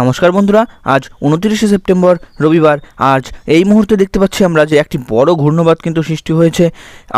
নমস্কার বন্ধুরা, আজ উনত্রিশে সেপ্টেম্বর, রবিবার। আজ এই মুহূর্তে দেখতে পাচ্ছি আমরা যে একটি বড় ঘূর্ণবাদ কিন্তু সৃষ্টি হয়েছে,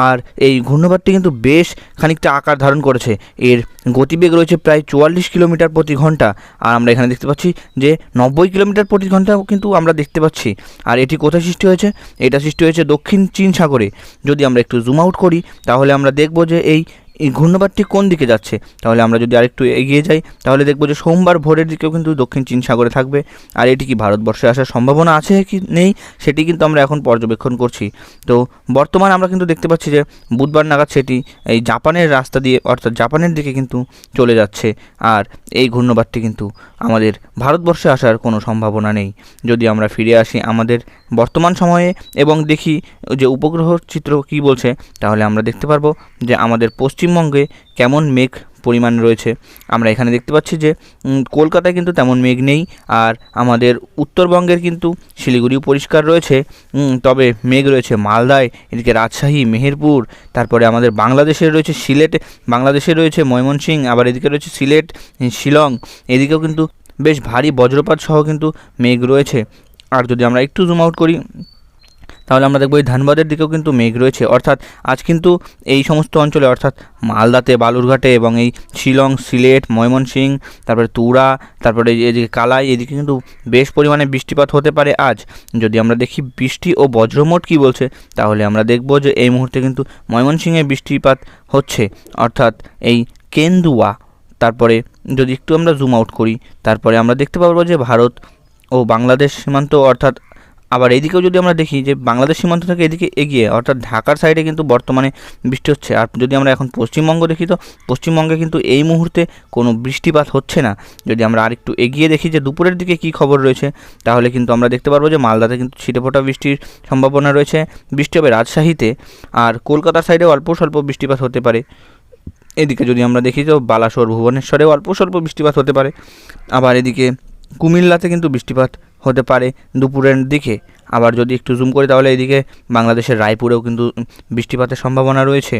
আর এই ঘূর্ণবাদটি কিন্তু বেশ খানিকটা আকার ধারণ করেছে। এর গতিবেগ রয়েছে প্রায় চুয়াল্লিশ কিলোমিটার প্রতি ঘণ্টা, আর আমরা এখানে দেখতে পাচ্ছি যে নব্বই কিলোমিটার প্রতি ঘন্টাও কিন্তু আমরা দেখতে পাচ্ছি। আর এটি কোথায় সৃষ্টি হয়েছে? এটা সৃষ্টি হয়েছে দক্ষিণ চীন সাগরে। যদি আমরা একটু জুম আউট করি, তাহলে আমরা দেখব যে এই এই ঘূর্ণবাদটি কোন দিকে যাচ্ছে? তাহলে আমরা যদি আরেকটু এগিয়ে যাই, তাহলে দেখব যে সোমবার ভোরের দিকেও কিন্তু দক্ষিণ চীন সাগরে থাকবে। আর এটি কি ভারতবর্ষে আসার সম্ভাবনা আছে কি নেই, সেটি কিন্তু আমরা এখন পর্যবেক্ষণ করছি। তো বর্তমান আমরা কিন্তু দেখতে পাচ্ছি যে বুধবার নাগাদ সেটি এই জাপানের রাস্তা দিয়ে, অর্থাৎ জাপানের দিকে কিন্তু চলে যাচ্ছে। আর এই ঘূর্ণবাদটি কিন্তু আমাদের ভারতবর্ষে আসার কোনো সম্ভাবনা নেই। যদি আমরা ফিরে আসি আমাদের বর্তমান সময়ে এবং দেখি যে উপগ্রহ চিত্র কী বলছে, তাহলে আমরা দেখতে পারব যে আমাদের পশ্চিমবঙ্গে কেমন মেঘ পরিমাণ রয়েছে। আমরা এখানে দেখতে পাচ্ছি যে কলকাতায় কিন্তু তেমন মেঘ নেই আর আমাদের উত্তরবঙ্গের কিন্তু শিলিগুড়িও পরিষ্কার রয়েছে। তবে মেঘ রয়েছে মালদায়, এদিকে রাজশাহী, মেহেরপুর, তারপরে আমাদের বাংলাদেশের রয়েছে সিলেট, বাংলাদেশে রয়েছে ময়মনসিংহ আবার এদিকে রয়েছে সিলেট, শিলং, এদিকেও কিন্তু বেশ ভারী বজ্রপাত সহ কিন্তু মেঘ রয়েছে। আর যদি আমরা একটু জুম আউট করি, তাহলে আমরা দেখব এই ধানবাদের দিকেও কিন্তু মেঘ রয়েছে। অর্থাৎ আজ কিন্তু এই সমস্ত অঞ্চলে, অর্থাৎ মালদাতে, বালুরঘাটে এবং এই শিলং, সিলেট ময়মনসিংহ তারপরে তুরা, তারপরে এদিকে কালাই, এদিকে কিন্তু বেশ পরিমাণে বৃষ্টিপাত হতে পারে আজ। যদি আমরা দেখি বৃষ্টি ও বজ্রমোট কী বলছে, তাহলে আমরা দেখব যে এই মুহূর্তে কিন্তু ময়মনসিংহে বৃষ্টিপাত হচ্ছে। অর্থাৎ এই কেন্দুয়া, তারপরে যদি একটু আমরা জুম আউট করি, তারপরে আমরা দেখতে পারব যে ভারত ও বাংলাদেশ সীমান্ত অর্থাৎ আবার এদিকেও যদি আমরা দেখি যে বাংলাদেশ সীমান্ত থেকে এদিকে এগিয়ে অর্থাৎ ঢাকার সাইডে কিন্তু বর্তমানে বৃষ্টি হচ্ছে। আর যদি আমরা এখন পশ্চিমবঙ্গ দেখি তো পশ্চিমবঙ্গে কিন্তু এই মুহূর্তে কোনো বৃষ্টিপাত হচ্ছে না। যদি আমরা আরেকটু এগিয়ে দেখি যে দুপুরের দিকে কী খবর রয়েছে, তাহলে কিন্তু আমরা দেখতে পারব যে মালদাতে কিন্তু ছিটেফোঁটা বৃষ্টির সম্ভাবনা রয়েছে। বৃষ্টি হবে রাজশাহীতে আর কলকাতার সাইডে অল্প স্বল্প বৃষ্টিপাত হতে পারে। এদিকে যদি আমরা দেখি তো বালাসোর ভুবনেশ্বরে অল্প স্বল্প বৃষ্টিপাত হতে পারে। আবার এদিকে কুমিল্লাতে কিন্তু বৃষ্টিপাত হতে পারে দুপুরের দিকে। আবার যদি একটু জুম করি তাহলে এদিকে বাংলাদেশের রায়পুরেও কিন্তু বৃষ্টিপাতের সম্ভাবনা রয়েছে।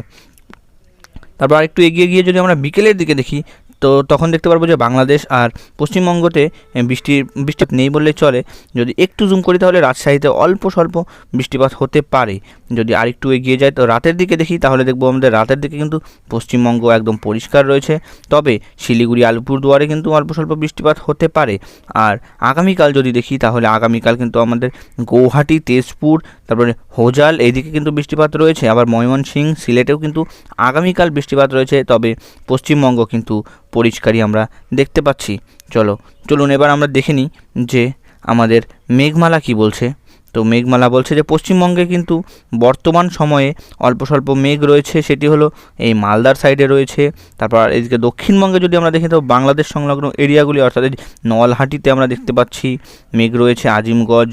তারপর আরেকটু এগিয়ে গিয়ে যদি আমরা বিকেলের দিকে দেখি তো তখন দেখতে পারব যে বাংলাদেশ আর পশ্চিমবঙ্গতে বৃষ্টির বৃষ্টিপাত নেই বললেই চলে। যদি একটু জুম করি তাহলে রাজশাহীতে অল্প স্বল্প বৃষ্টিপাত হতে পারে। যদি আরেকটু এগিয়ে যায় তো রাতের দিকে দেখি, তাহলে দেখব আমাদের রাতের দিকে কিন্তু পশ্চিমবঙ্গ একদম পরিষ্কার রয়েছে। তবে শিলিগুড়ি, আলিপুরদুয়ারে কিন্তু অল্প স্বল্প বৃষ্টিপাত হতে পারে। আর আগামীকাল যদি দেখি, তাহলে আগামীকাল কিন্তু আমাদের গৌহাটি, তেজপুর, তারপরে হোজাল এইদিকে কিন্তু বৃষ্টিপাত রয়েছে। আবার ময়মনসিংহ, সিলেটেও কিন্তু আগামীকাল বৃষ্টিপাত রয়েছে। তবে পশ্চিমবঙ্গ কিন্তু পরিষ্কারই আমরা দেখতে পাচ্ছি। চলো, চলুন এবার আমরা দেখে নিই যে আমাদের মেঘমালা কি বলছে। তো মেঘমালা বলছে যে পশ্চিমবঙ্গে কিন্তু বর্তমান সময়ে অল্প স্বল্প মেঘ রয়েছে, সেটি হলো এই মালদার সাইডে রয়েছে, তারপর এদিকে দক্ষিণবঙ্গে যদি আমরা দেখি তো বাংলাদেশ সংলগ্ন এরিয়াগুলি অর্থাৎ নলহাটিতে আমরা দেখতে পাচ্ছি মেঘ রয়েছে আজিমগঞ্জ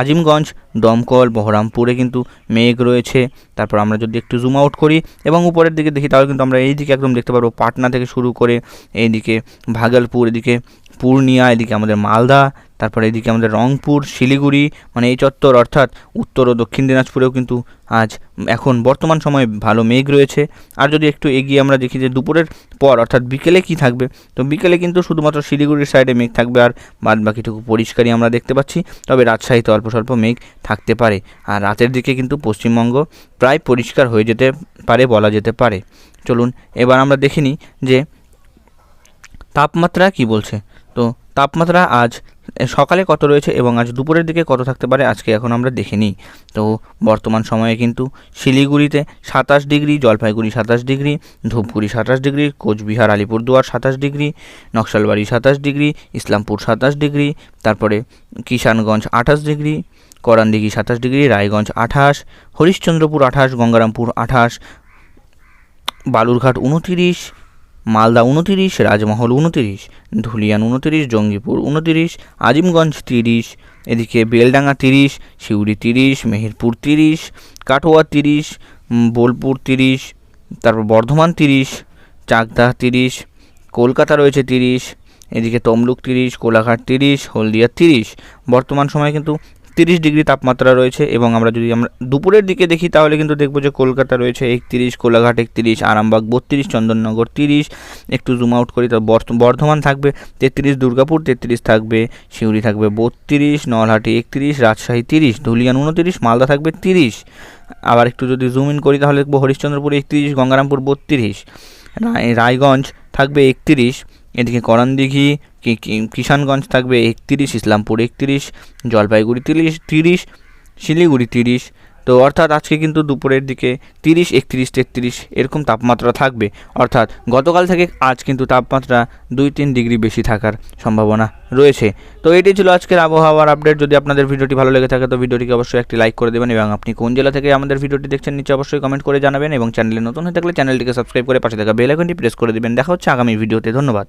আজিমগঞ্জ, দমকল, বহরমপুরে কিন্তু মেঘ রয়েছে, তারপর আমরা যদি একটু জুম আউট করি এবং উপরের দিকে দেখি তাহলে কিন্তু আমরা এই দিকে একদম দেখতে পারব পাটনা থেকে শুরু করে এইদিকে ভাগলপুর, এদিকে পূর্ণিয়া, এদিকে আমাদের মালদা তারপরে এদিকে আমাদের রংপুর, শিলিগুড়ি মানে এই চত্বর, অর্থাৎ উত্তর ও দক্ষিণ দিনাজপুরেও কিন্তু আজ এখন বর্তমান সময়ে ভালো মেঘ রয়েছে। আর যদি একটু এগিয়ে আমরা দেখি যে দুপুরের পর, অর্থাৎ বিকেলে কি থাকবে? তো বিকেলে কিন্তু শুধুমাত্র শিলিগুড়ির সাইডে মেঘ থাকবে আর বাদ বাকিটুকু পরিষ্কারই আমরা দেখতে পাচ্ছি। তবে রাজশাহীতে অল্প স্বল্প মেঘ থাকতে পারে। আর রাতের দিকে কিন্তু পশ্চিমবঙ্গ প্রায় পরিষ্কার হয়ে যেতে পারে, বলা যেতে পারে। চলুন, এবার আমরা দেখে নিই যে তাপমাত্রা কি বলছে। তো তাপমাত্রা আজ সকালে কত রয়েছে এবং আজ দুপুরের দিকে কত থাকতে পারে আজকে এখন আমরা দেখে নিই। তো বর্তমান সময়ে কিন্তু শিলিগুড়িতে সাতাশ ডিগ্রি, জলপাইগুড়ি সাতাশ ডিগ্রি, ধূপগুড়ি সাতাশ ডিগ্রি, কোচবিহার, আলিপুরদুয়ার সাতাশ ডিগ্রি, নকশালবাড়ি সাতাশ ডিগ্রি, ইসলামপুর সাতাশ ডিগ্রি, তারপরে কিষানগঞ্জ আঠাশ ডিগ্রি, করানদিঘি সাতাশ ডিগ্রি, রায়গঞ্জ আঠাশ, হরিশ্চন্দ্রপুর আঠাশ, গঙ্গারামপুর আঠাশ, বালুরঘাট উনতিরিশ মালদা উনতিরিশ, রাজমহল উনতিরিশ, ধুলিয়ান উনতিরিশ, জঙ্গিপুর উনতিরিশ, আজিমগঞ্জ তিরিশ, এদিকে বেলডাঙ্গা তিরিশ সিউড়ি তিরিশ, মেহেরপুর তিরিশ, কাটোয়া তিরিশ বোলপুর তিরিশ, তারপর বর্ধমান তিরিশ, চাকদা তিরিশ, কলকাতা রয়েছে তিরিশ, এদিকে তমলুক তিরিশ, কোলাঘাট তিরিশ, হলদিয়া তিরিশ। বর্তমান সময়ে কিন্তু একত্রিশ ডিগ্রি তাপমাত্রা রয়েছে এবং আমরা যদি আমরা দুপুরের দিকে দেখি তাহলে কিন্তু দেখব যে কলকাতা রয়েছে একত্রিশ, কোলাঘাট একত্রিশ, আরামবাগ বত্রিশ, চন্দননগর তিরিশ। একটু জুম আউট করি, তো বর্ধ- বর্ধমান থাকবে তেত্রিশ, দুর্গাপুর তেত্রিশ থাকবে, সিউড়ি থাকবে বত্রিশ, নলহাটি একত্রিশ, রাজশাহী তিরিশ, ধুলিয়ান উনতিরিশ, মালদা থাকবে তিরিশ। আবার একটু যদি জুম ইন করি তাহলে দেখব হরিশ্চন্দ্রপুর একত্রিশ, গঙ্গারামপুর বত্রিশ, রায়- রায়গঞ্জ থাকবে একত্রিশ। এদিকে করণদিঘি কিষানগঞ্জ থাকবে একত্রিশ ইসলামপুর একত্রিশ জলপাইগুড়ি তিরিশ তিরিশ শিলিগুড়ি তিরিশ তো অর্থাৎ আজকে কিন্তু দুপুরের দিকে তিরিশ, একত্রিশ, তেত্রিশ এরকম তাপমাত্রা থাকবে। অর্থাৎ গতকাল থেকে আজ কিন্তু তাপমাত্রা দুই, তিন ডিগ্রি বেশি থাকার সম্ভাবনা রয়েছে। তো এটি ছিল আজকের আবহাওয়ার আপডেট। যদি আপনাদের ভিডিওটি ভালো লেগে থাকে, তো ভিডিওটিকে অবশ্যই একটি লাইক করে দেবেন এবং আপনি কোন জেলা থেকে আমাদের ভিডিওটি দেখছেন, নিচে অবশ্যই কমেন্ট করে জানাবেন এবং চ্যানেলে নতুন হয়ে থাকলে চ্যানেলটিকে সাবস্ক্রাইব করে পাশে থাকা বেল আইকনটি প্রেস করে দেবেন। দেখা হচ্ছে আগামী ভিডিওতে। ধন্যবাদ।